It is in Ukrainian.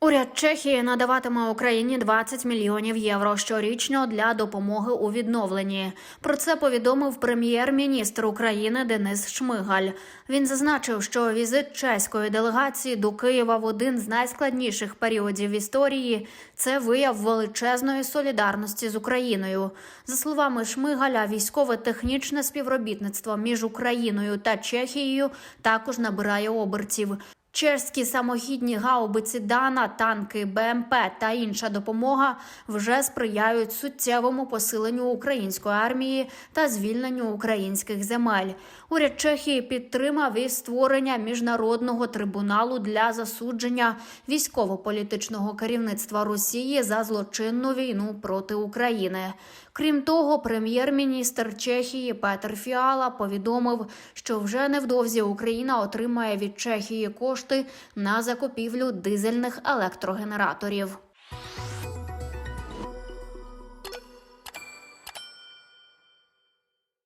Уряд Чехії надаватиме Україні 20 мільйонів євро щорічно для допомоги у відновленні. Про це повідомив прем'єр-міністр України Денис Шмигаль. Він зазначив, що візит чеської делегації до Києва в один з найскладніших періодів історії це вияв величезної солідарності з Україною. За словами Шмигаля, військово-технічне співробітництво між Україною та Чехією також набирає обертів. Чешські самохідні гаубиці Дана, танки, БМП та інша допомога вже сприяють суттєвому посиленню української армії та звільненню українських земель. Уряд Чехії підтримав і створення міжнародного трибуналу для засудження військово-політичного керівництва Росії за злочинну війну проти України. Крім того, прем'єр-міністр Чехії Петер Фіала повідомив, що вже невдовзі Україна отримає від Чехії кошти на закупівлю дизельних електрогенераторів.